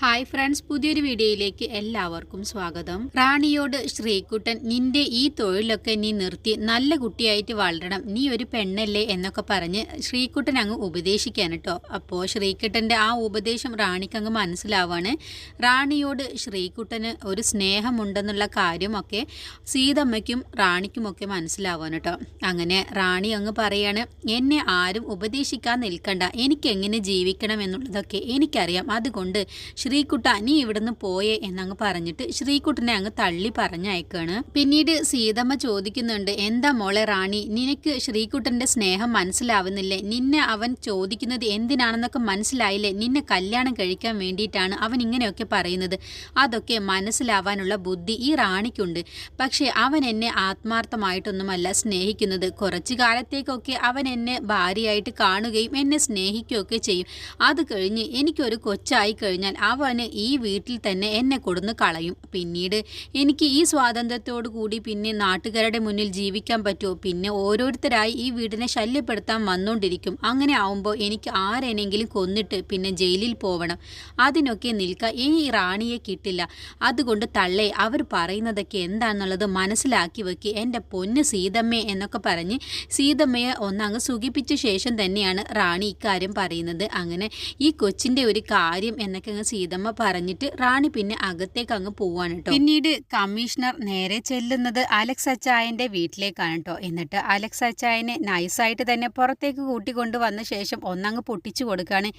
Hi friends പുതിയൊരു വീഡിയോയിലേക്ക് എല്ലാവർക്കും സ്വാഗതം. റാണിയോട് ശ്രീകുട്ടൻ നിന്റെ ഈ തൊഴിലൊക്കെ നീ നിർത്തി നല്ല കുട്ടിയായിട്ട് വളരണം. നീ ഒരു പെണ്ണല്ലേ? എന്നൊക്കെ പറഞ്ഞ് ശ്രീകുട്ടൻ അങ്ങ് ഉപദേശിക്കാൻ കേട്ടോ. അപ്പോൾ ശ്രീകുട്ടന്റെ ആ ഉപദേശം റാണിക്ക് അങ്ങ് മനസ്സിലാവാണ്. റാണിയോട് ശ്രീകുട്ടന് ഒരു സ്നേഹമുണ്ടെന്നുള്ള കാര്യമൊക്കെ സീതമ്മയ്ക്കും റാണിക്കുമൊക്കെ മനസ്സിലാവാണ് കേട്ടോ. അങ്ങനെ റാണി അങ്ങ് പറയാണ് എന്നെ ആരും ഉപദേശിക്കാൻ നിൽക്കണ്ട. എനിക്കെങ്ങനെ ജീവിക്കണം എന്നുള്ളതൊക്കെ എനിക്കറിയാം. അതുകൊണ്ട് ശ്രീകുട്ട നീ ഇവിടുന്ന് പോയേ എന്നങ്ങ് പറഞ്ഞിട്ട് ശ്രീകുട്ടനെ അങ്ങ് തള്ളി പറഞ്ഞയക്കാണ്. പിന്നീട് സീതമ്മ ചോദിക്കുന്നുണ്ട് എന്താ മോളെ റാണി നിനക്ക് ശ്രീകുട്ടന്റെ സ്നേഹം മനസ്സിലാവുന്നില്ലേ? നിന്നെ അവൻ ചോദിക്കുന്നത് എന്തിനാണെന്നൊക്കെ മനസ്സിലായില്ലേ? നിന്നെ കല്യാണം കഴിക്കാൻ വേണ്ടിയിട്ടാണ് അവൻ ഇങ്ങനെയൊക്കെ പറയുന്നത്. അതൊക്കെ മനസ്സിലാവാനുള്ള ബുദ്ധി ഈ റാണിക്കുണ്ട്. പക്ഷേ അവൻ എന്നെ ആത്മാർത്ഥമായിട്ടൊന്നുമല്ല സ്നേഹിക്കുന്നത്. കുറച്ചു കാലത്തേക്കൊക്കെ അവൻ എന്നെ ഭാര്യയായിട്ട് കാണുകയും എന്നെ സ്നേഹിക്കുകയൊക്കെ ചെയ്യും. അത് കഴിഞ്ഞ് എനിക്കൊരു കൊച്ചായി കഴിഞ്ഞാൽ അവന് ഈ വീട്ടിൽ തന്നെ എന്നെ കൊടുന്ന് കളയും. പിന്നീട് എനിക്ക് ഈ സ്വാതന്ത്ര്യത്തോടു കൂടി പിന്നെ നാട്ടുകാരുടെ മുന്നിൽ ജീവിക്കാൻ പറ്റുമോ? പിന്നെ ഓരോരുത്തരായി ഈ വീടിനെ ശല്യപ്പെടുത്താൻ വന്നുകൊണ്ടിരിക്കും അങ്ങനെ ആവുമ്പോൾ എനിക്ക് ആരെനെങ്കിലും കൊന്നിട്ട് പിന്നെ ജയിലിൽ പോവണം. അതിനൊക്കെ നിൽക്കാൻ ഈ റാണിയെ കിട്ടില്ല. അതുകൊണ്ട് തള്ളേ അവർ പറയുന്നതൊക്കെ എന്താണെന്നുള്ളത് മനസ്സിലാക്കി വെക്കി. എന്റെ പൊന്ന് സീതമ്മേ എന്നൊക്കെ പറഞ്ഞ് സീതമ്മയെ ഒന്നങ്ങ് സുഖിപ്പിച്ച ശേഷം തന്നെയാണ് റാണി ഇക്കാര്യം പറയുന്നത്. അങ്ങനെ ഈ കൊച്ചിന്റെ ഒരു കാര്യം എന്നൊക്കെ അങ്ങ് സീതമ്മ പറഞ്ഞിട്ട് റാണി പിന്നെ അകത്തേക്ക് അങ്ങ് പോവാണ് കേട്ടോ. പിന്നീട് കമ്മീഷണർ നേരെ ചെല്ലുന്നത് അലക്സ് അച്ചായന്റെ വീട്ടിലേക്കാണ് കേട്ടോ. എന്നിട്ട് അലക്സ് അച്ചായനെ നൈസായിട്ട് തന്നെ പുറത്തേക്ക് കൂട്ടിക്കൊണ്ട് വന്ന ശേഷം ഒന്നങ്ങ് പൊട്ടിച്ചു കൊടുക്കുകയാണ്.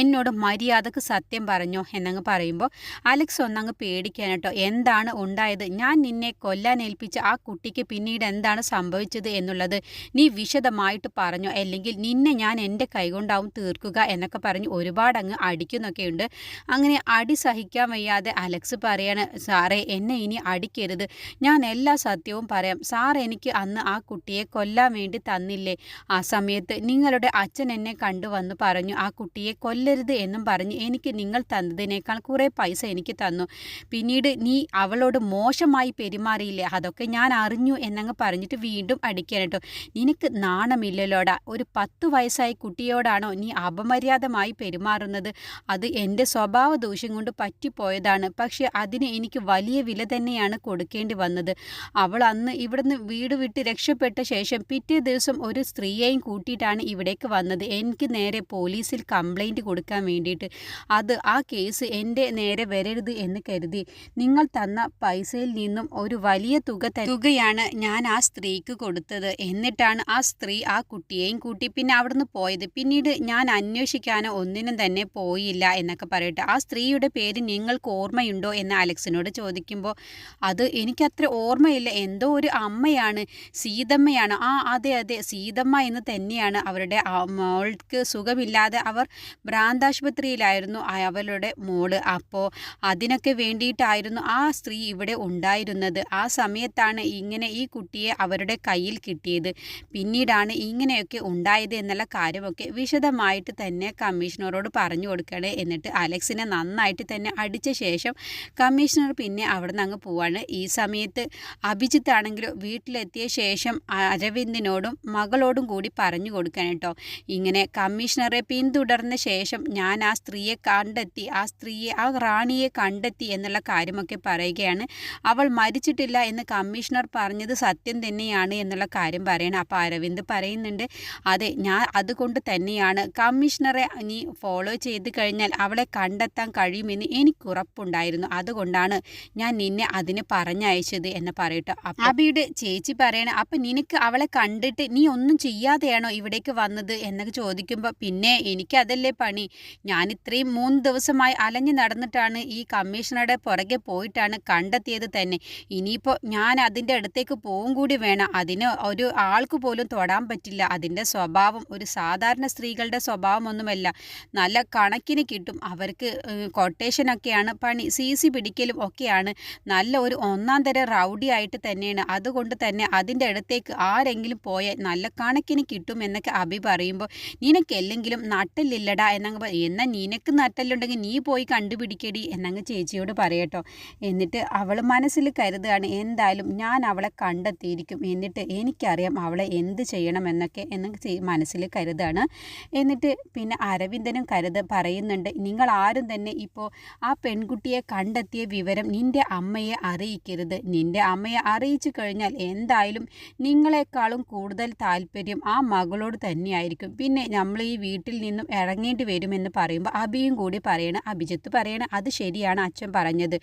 എന്നോട് മര്യാദയ്ക്ക് സത്യം പറഞ്ഞോ എന്നങ്ങ് പറയുമ്പോൾ അലക്സ് ഒന്നങ്ങ് പേടിക്കാൻ കേട്ടോ. എന്താണ് ഉണ്ടായത്? ഞാൻ നിന്നെ കൊല്ലാൻ ഏൽപ്പിച്ച ആ കുട്ടിക്ക് പിന്നീട് എന്താണ് സംഭവിച്ചത് എന്നുള്ളത് നീ വിശദമായിട്ട് പറഞ്ഞോ? അല്ലെങ്കിൽ നിന്നെ ഞാൻ എന്റെ കൈകൊണ്ടാവും തീർക്കുക എന്നൊക്കെ പറഞ്ഞ് ഒരുപാട് അങ്ങ് അടിക്കുന്നൊക്കെയുണ്ട്. അങ്ങനെ അടി സഹിക്കാൻ വയ്യാതെ അലക്സ് പറയാണ് സാറേ എന്നെ ഇനി അടിക്കരുത്. ഞാൻ എല്ലാ സത്യവും പറയാം. സാർ എനിക്ക് അന്ന് ആ കുട്ടിയെ കൊല്ലാൻ വേണ്ടി തന്നില്ലേ? ആ സമയത്ത് നിങ്ങളുടെ അച്ഛൻ എന്നെ കണ്ടു വന്ന് പറഞ്ഞു ആ കുട്ടിയെ കൊല്ലരുത് എന്നും പറഞ്ഞ് എനിക്ക് നിങ്ങൾ തന്നതിനേക്കാൾ കുറേ പൈസ എനിക്ക് തന്നു. പിന്നീട് നീ അവളോട് മോശമായി പെരുമാറിയില്ലേ? അതൊക്കെ ഞാൻ അറിഞ്ഞു എന്നങ്ങ് പറഞ്ഞിട്ട് വീണ്ടും അടിക്കാൻ കേട്ടോ നിനക്ക് നാണമില്ലല്ലോടാ. ഒരു പത്ത് വയസ്സായ കുട്ടിയോടാണോ നീ അപമര്യാദമായി പെരുമാറുന്നത്? അത് എന്റെ സ്വഭാവ ദൂഷ്യം കൊണ്ട് പറ്റിപ്പോയതാണ്. പക്ഷേ അതിന് എനിക്ക് വലിയ വില തന്നെയാണ് കൊടുക്കേണ്ടി വന്നത്. അവൾ അന്ന് ഇവിടുന്ന് വീട് വിട്ട് രക്ഷപ്പെട്ട ശേഷം പിറ്റേ ദിവസം ഒരു സ്ത്രീയെയും കൂട്ടിയിട്ടാണ് ഇവിടേക്ക് വന്നത്. എനിക്ക് നേരെ പോലീസിൽ കംപ്ലൈന്റ് കൊടുക്കാൻ വേണ്ടിയിട്ട്. അത് ആ കേസ് എന്റെ നേരെ വരരുത് എന്ന് കരുതി. നിങ്ങൾ തന്ന പൈസയിൽ നിന്നും ഒരു വലിയ തുക തുകയാണ് ഞാൻ ആ സ്ത്രീക്ക് കൊടുത്തത്. എന്നിട്ടാണ് ആ സ്ത്രീ ആ കുട്ടിയെയും കൂട്ടി പിന്നെ അവിടുന്ന് പോയത്. പിന്നീട് ഞാൻ അന്വേഷിക്കാനോ ഒന്നിനും തന്നെ പോയില്ല എന്നൊക്കെ പറയട്ടെ. ആ സ്ത്രീയുടെ പേര് നിങ്ങൾക്ക് ഓർമ്മയുണ്ടോ എന്ന് അലക്സിനോട് ചോദിക്കുമ്പോൾ അത് എനിക്കത്ര ഓർമ്മയില്ല. എന്തോ ഒരു അമ്മയാണ് സീതമ്മയാണ്. ആ അതെ അതെ. സീതമ്മ എന്ന് തന്നെയാണ് അവരുടെ മോൾക്ക് സുഖമില്ലാതെ അവർ ഭ്രാന്താശുപത്രിയിലായിരുന്നു അവളുടെ മോൾ. അപ്പോൾ അതിനൊക്കെ വേണ്ടിയിട്ടായിരുന്നു ആ സ്ത്രീ ഇവിടെ ഉണ്ടായിരുന്നത്. ആ സമയത്താണ് ഇങ്ങനെ ഈ കുട്ടിയെ അവരുടെ കയ്യിൽ കിട്ടിയത്. പിന്നീടാണ് ഇങ്ങനെയൊക്കെ ഉണ്ടായത് എന്നുള്ള കാര്യമൊക്കെ വിശദമായിട്ട് തന്നെ കമ്മീഷണറോട് പറഞ്ഞു കൊടുക്കണേ എന്നിട്ട് അലക്സിനെ നന്നായിട്ട് തന്നെ അടിച്ച ശേഷം കമ്മീഷണർ പിന്നെ അവിടെ നിന്ന് അങ്ങ് പോവാണ്. ഈ സമയത്ത് അഭിജിത്ത് ആണെങ്കിലും വീട്ടിലെത്തിയ ശേഷം അരവിന്ദിനോടും മകളോടും കൂടി പറഞ്ഞു കൊടുക്കാൻ കേട്ടോ. ഇങ്ങനെ കമ്മീഷണറെ പിന്തുടർന്ന ശേഷം ഞാൻ ആ സ്ത്രീയെ കണ്ടെത്തി ആ സ്ത്രീയെ ആ റാണിയെ കണ്ടെത്തി എന്നുള്ള കാര്യമൊക്കെ പറയുകയാണ്. അവൾ മരിച്ചിട്ടില്ല എന്ന് കമ്മീഷണർ പറഞ്ഞത് സത്യം തന്നെയാണ് എന്നുള്ള കാര്യം പറയണം. അപ്പോൾ അരവിന്ദ് പറയുന്നുണ്ട് അതെ ഞാൻ അതുകൊണ്ട് തന്നെയാണ്. കമ്മീഷണറെ നീ ഫോളോ ചെയ്ത് കഴിഞ്ഞാൽ അവളെ കണ്ടെത്താൻ കഴിയുമെന്ന് എനിക്ക് ഉറപ്പുണ്ടായിരുന്നു അതുകൊണ്ടാണ് ഞാൻ നിന്നെ അതിന് പറഞ്ഞയച്ചത് എന്ന് പറയട്ടോ. അബിയുടെ ചേച്ചി പറയണ അപ്പം നിനക്ക് അവളെ കണ്ടിട്ട് നീ ഒന്നും ചെയ്യാതെയാണോ ഇവിടേക്ക് വന്നത്? എന്നൊക്കെ ചോദിക്കുമ്പോൾ പിന്നെ എനിക്കതല്ലേ പണി. ഞാൻ ഇത്രയും മൂന്ന് ദിവസമായി അലഞ്ഞു നടന്നിട്ടാണ് ഈ കമ്മീഷണറുടെ പുറകെ പോയിട്ടാണ് കണ്ടെത്തിയത് തന്നെ. ഇനിയിപ്പോൾ ഞാൻ അതിന്റെ അടുത്തേക്ക് പോവും കൂടി വേണം. അതിന് ഒരു ആൾക്ക് പോലും തൊടാൻ പറ്റില്ല. അതിന്റെ സ്വഭാവം ഒരു സാധാരണ സ്ത്രീകളുടെ സ്വഭാവമൊന്നുമല്ല നല്ല കണക്കിന് കിട്ടും. അവർക്ക് കൊട്ടേഷനൊക്കെയാണ് പണി സി സി പിടിക്കലും ഒക്കെയാണ്. നല്ല ഒരു ഒന്നാം തരം റൗഡി ആയിട്ട് തന്നെയാണ്. അതുകൊണ്ട് തന്നെ അതിന്റെ അടുത്തേക്ക് ആരെങ്കിലും പോയാൽ നല്ല കണക്കിന് കിട്ടും എന്നൊക്കെ അഭി പറയുമ്പോൾ നിനക്കെല്ലെങ്കിലും നട്ടല്ലില്ലടാ എന്നങ്ങ് എന്നാൽ നിനക്ക് നട്ടല്ലുണ്ടെങ്കിൽ നീ പോയി കണ്ടുപിടിക്കടി എന്നങ്ങ് ചേച്ചിയോട് പറയട്ടോ. എന്നിട്ട് അവൾ മനസ്സിൽ കരുതുകയാണ് എന്തായാലും ഞാൻ അവളെ കണ്ടെത്തിയിരിക്കും. എന്നിട്ട് എനിക്കറിയാം അവളെ എന്ത് ചെയ്യണമെന്നൊക്കെ എന്ന് മനസ്സിൽ കരുതാണ് എന്നിട്ട് പിന്നെ അരവിന്ദനും കരുത് പറയുന്നുണ്ട് നിങ്ങൾ ആരും തന്നെ തന്നെ ഇപ്പോൾ ആ പെൺകുട്ടിയെ കണ്ടെത്തിയ വിവരം നിന്റെ അമ്മയെ അറിയിക്കരുത്. നിന്റെ അമ്മയെ അറിയിച്ചു കഴിഞ്ഞാൽ എന്തായാലും നിങ്ങളെക്കാളും കൂടുതൽ താല്പര്യം ആ മകളോട് തന്നെയായിരിക്കും. പിന്നെ നമ്മൾ ഈ വീട്ടിൽ നിന്നും ഇറങ്ങേണ്ടി വരുമെന്ന് പറയുമ്പോൾ അബിയും കൂടി പറയണം അഭിജിത്ത് പറയണം അത് ശരിയാണ് അച്ഛൻ പറഞ്ഞത്.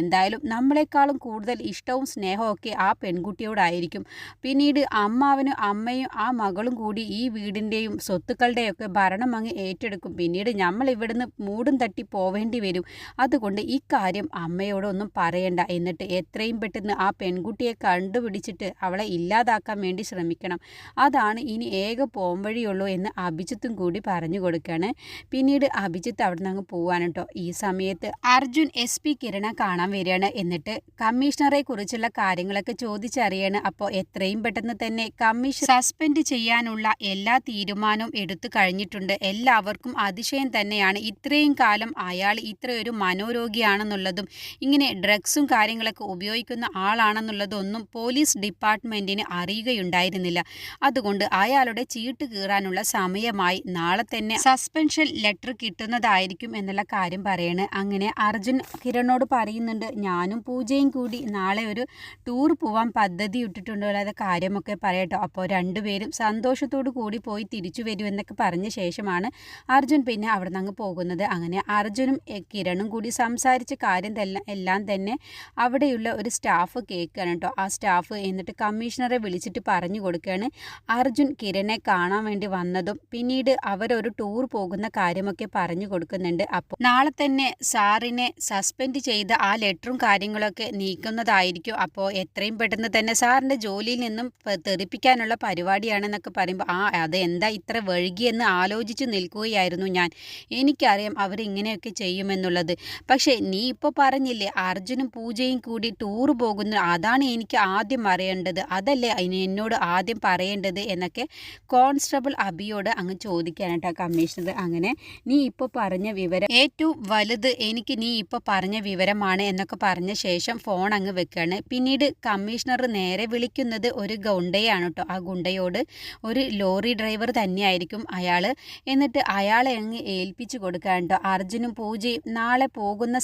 എന്തായാലും നമ്മളെക്കാളും കൂടുതൽ ഇഷ്ടവും സ്നേഹവും ആ പെൺകുട്ടിയോടായിരിക്കും. പിന്നീട് അമ്മാവനും അമ്മയും ആ മകളും കൂടി ഈ വീടിന്റെയും സ്വത്തുക്കളുടെയൊക്കെ ഭരണം അങ്ങ് ഏറ്റെടുക്കും. പിന്നീട് നമ്മൾ ഇവിടുന്ന് മൂടും തട്ടി പോവേണ്ടി വരും. അതുകൊണ്ട് ഇക്കാര്യം അമ്മയോടൊന്നും പറയണ്ട. എന്നിട്ട് എത്രയും പെട്ടെന്ന് ആ പെൺകുട്ടിയെ കണ്ടുപിടിച്ചിട്ട് അവളെ ഇല്ലാതാക്കാൻ വേണ്ടി ശ്രമിക്കണം. അതാണ് ഇനി ഏക പോംവഴിയുള്ളൂ എന്ന് അഭിജിത്തും കൂടി പറഞ്ഞു കൊടുക്കുകയാണ് പിന്നീട് അഭിജിത്ത് അവിടെ നിന്ന് അങ്ങ് പോവാണ് കേട്ടോ ഈ സമയത്ത് അർജുൻ എസ് പി കിരണ കാണാൻ വരികയാണ്. എന്നിട്ട് കമ്മീഷണറെ കുറിച്ചുള്ള കാര്യങ്ങളൊക്കെ ചോദിച്ചറിയാണ്. അപ്പോൾ എത്രയും പെട്ടെന്ന് തന്നെ കമ്മീഷൻ സസ്പെൻഡ് ചെയ്യാനുള്ള എല്ലാ തീരുമാനവും എടുത്തു കഴിഞ്ഞിട്ടുണ്ട്. എല്ലാവർക്കും അതിശയം തന്നെയാണ്. ഇത്രയും കാലം അയാൾ ഇത്രയൊരു മനോരോഗിയാണെന്നുള്ളതും ഇങ്ങനെ ഡ്രഗ്സും കാര്യങ്ങളൊക്കെ ഉപയോഗിക്കുന്ന ആളാണെന്നുള്ളതൊന്നും പോലീസ് ഡിപ്പാർട്ട്മെന്റിന് അറിയുകയുണ്ടായിരുന്നില്ല. അതുകൊണ്ട് അയാളുടെ ചീട്ട് കീറാനുള്ള സമയമായി നാളെ തന്നെ സസ്പെൻഷൻ ലെറ്റർ കിട്ടുന്നതായിരിക്കും എന്നുള്ള കാര്യം പറയണ്. അങ്ങനെ അർജുൻ കിരണോട് പറയുന്നുണ്ട് ഞാനും പൂജയും കൂടി നാളെ ഒരു ടൂർ പോവാൻ പദ്ധതി ഇട്ടിട്ടുണ്ടോ അല്ലാതെ കാര്യമൊക്കെ പറയട്ടോ. അപ്പോൾ രണ്ടുപേരും സന്തോഷത്തോടു കൂടി പോയി തിരിച്ചു വരുമെന്നൊക്കെ പറഞ്ഞ ശേഷമാണ് അർജുൻ പിന്നെ അവിടെ നിന്ന് അങ്ങ് പോകുന്നത്. അങ്ങനെ അർജുനും കിരണും കൂടി സംസാരിച്ച് കാര്യം എല്ലാം തന്നെ അവിടെയുള്ള ഒരു സ്റ്റാഫ് കേൾക്കുകയാണ് കേട്ടോ. ആ സ്റ്റാഫ് എന്നിട്ട് കമ്മീഷണറെ വിളിച്ചിട്ട് പറഞ്ഞു കൊടുക്കുകയാണ് അർജുൻ കിരണെ കാണാൻ വേണ്ടി വന്നതും പിന്നീട് അവരൊരു ടൂർ പോകുന്ന കാര്യമൊക്കെ പറഞ്ഞു കൊടുക്കുന്നുണ്ട്. അപ്പോൾ നാളെ തന്നെ സാറിനെ സസ്പെൻഡ് ചെയ്ത ആ ലെറ്ററും കാര്യങ്ങളൊക്കെ നീക്കുന്നതായിരിക്കും. അപ്പോൾ എത്രയും പെട്ടെന്ന് തന്നെ സാറിന്റെ ജോലിയിൽ നിന്നും തെറിപ്പിക്കാനുള്ള പരിപാടിയാണെന്നൊക്കെ പറയുമ്പോൾ ആ അത് എന്താ ഇത്ര വഴുകിയെന്ന് ആലോചിച്ച് നിൽക്കുകയായിരുന്നു ഞാൻ. എനിക്കറിയാം അവരിങ്ങനെയൊക്കെ ചെയ്യുമെന്നുള്ളത്. പക്ഷേ നീ ഇപ്പോൾ പറഞ്ഞില്ലേ അർജുനും പൂജയും കൂടി ടൂർ പോകുന്നു. അതാണ് എനിക്ക് ആദ്യം അറിയേണ്ടത്. അതല്ലേ എന്നോട് ആദ്യം പറയേണ്ടത് എന്നൊക്കെ കോൺസ്റ്റബിൾ അബിയോട് അങ്ങ് ചോദിക്കാനായിട്ടാണ് കമ്മീഷണർ. അങ്ങനെ നീ ഇപ്പോൾ പറഞ്ഞ വിവരം ഏറ്റവും വലുത് എനിക്ക് നീ ഇപ്പോൾ പറഞ്ഞ വിവരമാണ് എന്നൊക്കെ പറഞ്ഞ ശേഷം ഫോൺ അങ്ങ് വെക്കുകയാണ്. പിന്നീട് കമ്മീഷണർ നേരെ വിളിക്കുന്നത് ഒരു ഗുണ്ടയാണ് കേട്ടോ. ആ ഗുണ്ടയോട് ഒരു ലോറി ഡ്രൈവർ തന്നെയായിരിക്കും അയാൾ എന്നിട്ട് അയാളെ അങ്ങ് ഏൽപ്പിച്ചു കൊടുക്കാൻ കേട്ടോ. അർജുനും പൂജയും നാളെ പോകുന്ന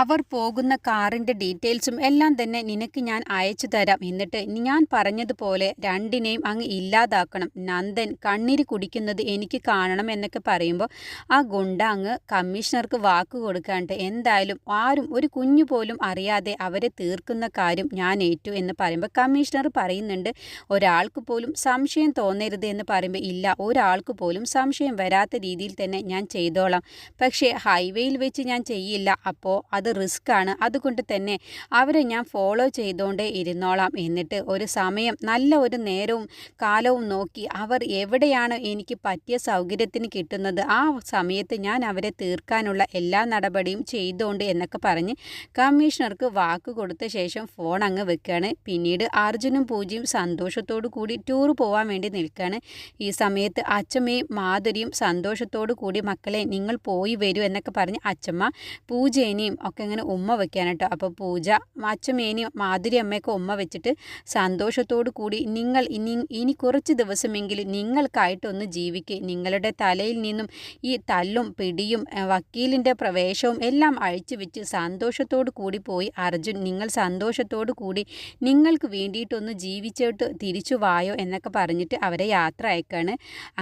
അവർ പോകുന്ന കാറിന്റെ ഡീറ്റെയിൽസും എല്ലാം തന്നെ നിനക്ക് ഞാൻ അയച്ചു തരാം. എന്നിട്ട് ഞാൻ പറഞ്ഞതുപോലെ രണ്ടിനെയും അങ്ങ് ഇല്ലാതാക്കണം. നന്ദൻ കണ്ണീര് കുടിക്കുന്നത് എനിക്ക് കാണണം എന്നൊക്കെ പറയുമ്പോൾ ആ ഗുണ്ട അങ്ങ് കമ്മീഷണർക്ക് വാക്ക് കൊടുക്കാണ്ട് എന്തായാലും ആരും ഒരു കുഞ്ഞു പോലും അറിയാതെ അവരെ തീർക്കുന്ന കാര്യം ഞാൻ ഏറ്റു എന്ന് പറയുമ്പോൾ കമ്മീഷണർ പറയുന്നുണ്ട് ഒരാൾക്ക് പോലും സംശയം തോന്നരുത് എന്ന് പറയുമ്പോൾ ഇല്ല ഒരാൾക്ക് പോലും സംശയം വരാത്ത രീതിയിൽ തന്നെ ഞാൻ ചെയ്തോളാം. പക്ഷേ ഹൈവേയിൽ വെച്ച് ഞാൻ ചെയ്യില്ല. അപ്പോൾ അത് റിസ്ക്കാണ്. അതുകൊണ്ട് തന്നെ അവരെ ഞാൻ ഫോളോ ചെയ്തുകൊണ്ടേ ഇരുന്നോളാം. എന്നിട്ട് ഒരു സമയം നല്ല ഒരു നേരവും കാലവും നോക്കി അവർ എവിടെയാണ് എനിക്ക് പറ്റിയ സൗകര്യത്തിന് കിട്ടുന്നത് ആ സമയത്ത് ഞാൻ അവരെ തീർക്കാനുള്ള എല്ലാ നടപടിയും ചെയ്തുകൊണ്ട് എന്നൊക്കെ പറഞ്ഞ് കമ്മീഷണർക്ക് വാക്ക് കൊടുത്ത ശേഷം ഫോൺ അങ്ങ് വെക്കുകയാണ് പിന്നീട് അർജുനും പൂജയും സന്തോഷത്തോടു കൂടി ടൂർ പോകാൻ വേണ്ടി നിൽക്കുകയാണ് ഈ സമയത്ത് അച്ഛമ്മയും മാധുരിയും സന്തോഷത്തോടു കൂടി മക്കളെ നിങ്ങൾ പോയി വരൂ എന്നൊക്കെ പറഞ്ഞ് അച്ഛമ്മ പൂജേനെയും ഒക്കെ ഇങ്ങനെ ഉമ്മ വെക്കാൻ കേട്ടോ അപ്പോൾ പൂജ അച്ഛമേനി മാധുരി അമ്മയൊക്കെ ഉമ്മ വെച്ചിട്ട് സന്തോഷത്തോടു കൂടി നിങ്ങൾ ഇനി ഇനി കുറച്ച് ദിവസമെങ്കിലും നിങ്ങൾക്കായിട്ടൊന്ന് ജീവിക്കുക നിങ്ങളുടെ തലയിൽ നിന്നും ഈ തല്ലും പിടിയും വക്കീലിന്റെ പ്രവേശവും എല്ലാം അഴിച്ചു വെച്ച് സന്തോഷത്തോടു കൂടി പോയി. അർജുൻ നിങ്ങൾ സന്തോഷത്തോടു കൂടി നിങ്ങൾക്ക് വേണ്ടിയിട്ടൊന്ന് ജീവിച്ചിട്ട് തിരിച്ചു വായോ എന്നൊക്കെ പറഞ്ഞിട്ട് അവരെ യാത്ര അയക്കാണ്.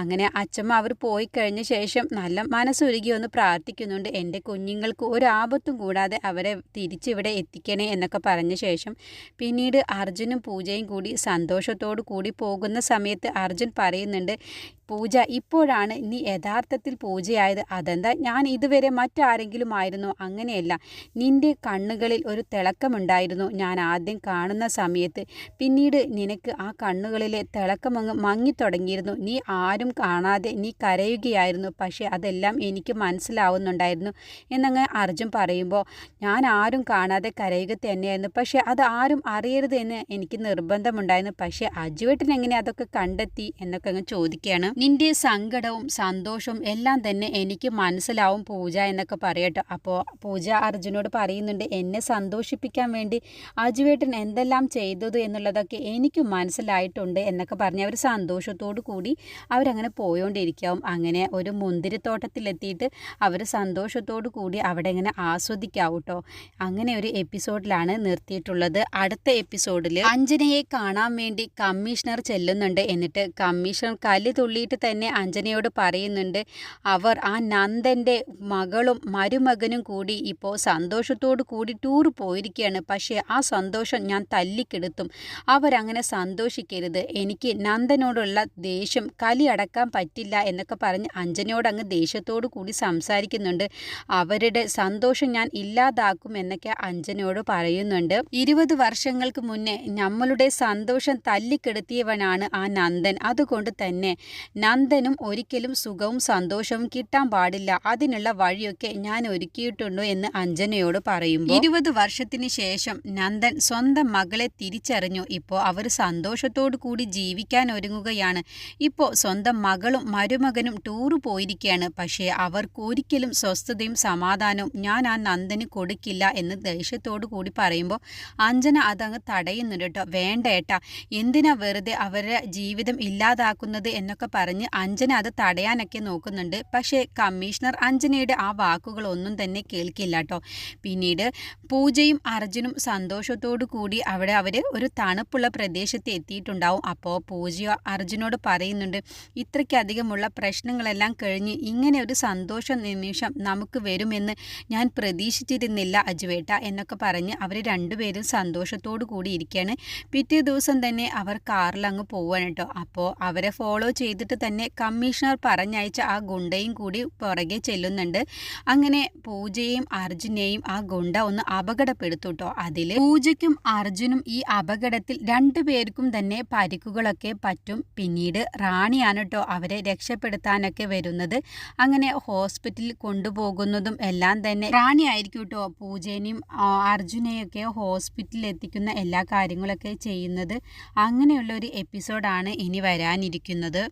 അങ്ങനെ അച്ഛമ്മ അവർ പോയി കഴിഞ്ഞ ശേഷം നല്ല മനസ്സൊരുകി ഒന്ന് പ്രാർത്ഥിക്കുന്നുണ്ട്. എന്റെ കുഞ്ഞുങ്ങൾക്ക് ഒരു ആപത്തും കൂടാതെ അവരെ തിരിച്ചിവിടെ എത്തിക്കണേ എന്നൊക്കെ പറഞ്ഞ ശേഷം പിന്നീട് അർജുനും പൂജയും കൂടി സന്തോഷത്തോടു കൂടി പോകുന്ന സമയത്ത് അർജുൻ പറയുന്നുണ്ട് പൂജ ഇപ്പോഴാണ് നീ യഥാർത്ഥത്തിൽ പൂജയായത്. അതെന്താ? ഞാൻ ഇതുവരെ മറ്റാരെങ്കിലും ആയിരുന്നു. അങ്ങനെയല്ല. നിന്റെ കണ്ണുകളിൽ ഒരു തിളക്കമുണ്ടായിരുന്നു. ഞാൻ ആദ്യം കാണുന്ന സമയത്ത്. പിന്നീട് നിനക്ക് ആ കണ്ണുകളിലെ തിളക്കമങ്ങ് മങ്ങിത്തുടങ്ങിയിരുന്നു. നീ ആരും കാണാതെ നീ കരയുകയായിരുന്നു. പക്ഷേ അതെല്ലാം എനിക്ക് മനസ്സിലാവുന്നുണ്ടായിരുന്നു എന്നങ്ങ് അർജുൻ പറയുമ്പോൾ ഞാൻ ആരും കാണാതെ കരയുക തന്നെയായിരുന്നു. പക്ഷേ അത് ആരും അറിയരുത് എന്ന് എനിക്ക് നിർബന്ധമുണ്ടായിരുന്നു. പക്ഷേ അജുവേട്ടൻ എങ്ങനെ അതൊക്കെ കണ്ടെത്തി എന്നൊക്കെ അങ്ങ് ചോദിക്കുകയാണ്. നിന്റെ സങ്കടവും സന്തോഷവും എല്ലാം തന്നെ എനിക്ക് മനസ്സിലാവും പൂജ എന്നൊക്കെ പറയട്ടോ. അപ്പോൾ പൂജ അർജുനോട് പറയുന്നുണ്ട് എന്നെ സന്തോഷിപ്പിക്കാൻ വേണ്ടി അജുവേട്ടൻ എന്തെല്ലാം ചെയ്തത് എന്നുള്ളതൊക്കെ എനിക്ക് മനസ്സിലായിട്ടുണ്ട് എന്നൊക്കെ പറഞ്ഞ് അവർ സന്തോഷത്തോടു കൂടി അവരങ്ങനെ പോയോണ്ടിരിക്കാവും അങ്ങനെ ഒരു മുന്തിരിത്തോട്ടത്തിലെത്തിയിട്ട് അവർ സന്തോഷത്തോടു കൂടി അവിടെ ഇങ്ങനെ ആസ്വദിക്കാവും കേട്ടോ അങ്ങനെ ഒരു എപ്പിസോഡിലാണ് നിർത്തിയിട്ടുള്ളത്. അടുത്ത എപ്പിസോഡിൽ അഞ്ജനയെ കാണാൻ വേണ്ടി കമ്മീഷണർ ചെല്ലുന്നുണ്ട് എന്നിട്ട് കമ്മീഷണർ കല്ല് തുള്ളിയിട്ട് തന്നെ അഞ്ജനയോട് പറയുന്നുണ്ട് അവർ ആ നന്ദന്റെ മകളും മരുമകനും കൂടി ഇപ്പോൾ സന്തോഷത്തോടു കൂടി ടൂർ പോയിരിക്കുകയാണ് പക്ഷേ ആ സന്തോഷം ഞാൻ തല്ലിക്കെടുത്തും. അവരങ്ങനെ സന്തോഷിക്കരുത്. എനിക്ക് നന്ദനോടുള്ള ദേഷ്യം കലി അടക്കാൻ പറ്റില്ല എന്നൊക്കെ പറഞ്ഞ് അഞ്ജനയോട് അങ്ങ് ദേഷ്യത്തോടു കൂടി സംസാരിക്കുന്നുണ്ട്. അവരുടെ സന്തോഷം ഞാൻ ഇല്ലാതാക്കും എന്നൊക്കെ അഞ്ജനയോട് പറയുന്നുണ്ട്. ഇരുപത് വർഷങ്ങൾക്ക് മുന്നേ നമ്മളുടെ സന്തോഷം തല്ലിക്കെടുത്തിയവനാണ് ആ നന്ദൻ. അതുകൊണ്ട് തന്നെ നന്ദനും ഒരിക്കലും സുഖവും സന്തോഷവും കിട്ടാൻ പാടില്ല. അതിനുള്ള വഴിയൊക്കെ ഞാൻ ഒരുക്കിയിട്ടുണ്ടോ എന്ന് അഞ്ജനയോട് പറയും ഇരുപത് വർഷത്തിന് ശേഷം നന്ദൻ സ്വന്തം മകളെ തിരിച്ചറിഞ്ഞു. ഇപ്പോൾ അവർ സന്തോഷത്തോടു കൂടി ജീവിക്കാൻ ഒരുങ്ങുകയാണ്. ഇപ്പോൾ സ്വന്തം മകളും മരുമകനും ടൂറ് പോയിരിക്കുകയാണ്. പക്ഷേ അവർക്ക് ഒരിക്കലും സ്വസ്ഥതയും സമാധാനവും ഞാൻ ആ നന്ദന് കൊടുക്കില്ല എന്ന് ദേഷ്യത്തോടു കൂടി പറയുമ്പോൾ അഞ്ജന അതങ്ങ് തടയുന്നുണ്ട് കേട്ടോ. വേണ്ട ഏട്ടാ എന്തിനാ വെറുതെ അവരുടെ ജീവിതം ഇല്ലാതാക്കുന്നത് എന്നൊക്കെ പറഞ്ഞ് അഞ്ജന അത് തടയാനൊക്കെ നോക്കുന്നുണ്ട്. പക്ഷേ കമ്മീഷണർ അഞ്ജനയുടെ ആ വാക്കുകളൊന്നും തന്നെ കേൾക്കില്ല കേട്ടോ. പിന്നീട് പൂജയും അർജുനും സന്തോഷത്തോടു കൂടി അവിടെ അവർ ഒരു തണുപ്പുള്ള പ്രദേശത്ത് എത്തിയിട്ടുണ്ടാവും. അപ്പോൾ പൂജ അർജുനോട് പറയുന്നുണ്ട് ഇത്രയ്ക്കധികമുള്ള പ്രശ്നങ്ങളെല്ലാം കഴിഞ്ഞ് ഇങ്ങനെ ഒരു സന്തോഷ നിമിഷം നമുക്ക് വരുമെന്ന് ഞാൻ പ്രതീക്ഷിച്ചിരുന്നില്ല അജുവേട്ട എന്നൊക്കെ പറഞ്ഞ് അവർ രണ്ടുപേരും സന്തോഷത്തോടു കൂടി ഇരിക്കുകയാണ് പിറ്റേ ദിവസം തന്നെ അവർ കാറിൽ അങ്ങ് പോവാണ് കേട്ടോ. അപ്പോൾ അവരെ ഫോളോ ചെയ്തിട്ട് തന്നെ കമ്മീഷണർ പറഞ്ഞയച്ച ആ ഗുണ്ടയും കൂടി പുറകെ ചെല്ലുന്നുണ്ട്. അങ്ങനെ പൂജയും അർജുനെയും ആ ഗുണ്ട ഒന്ന് അപകടപ്പെടുത്തു കേട്ടോ. അതിൽ പൂജയ്ക്കും അർജുനും ഈ അപകടത്തിൽ രണ്ടുപേർക്കും തന്നെ പരിക്കുകളൊക്കെ പറ്റും. പിന്നീട് റാണിയാണ് കേട്ടോ അവരെ രക്ഷപ്പെടുത്താനൊക്കെ വരുന്നത്. അങ്ങനെ ഹോസ്പിറ്റലിൽ കൊണ്ടുപോകുന്നതും എല്ലാം തന്നെ റാണി ആയിരിക്കും കേട്ടോ പൂജേനെയും അർജുനെയൊക്കെ ഹോസ്പിറ്റലിൽ എത്തിക്കുന്ന എല്ലാ കാര്യങ്ങളൊക്കെ ചെയ്യുന്നത് അങ്ങനെയുള്ള ഒരു എപ്പിസോഡാണ് ഇനി വരാനിരിക്കുന്നത്.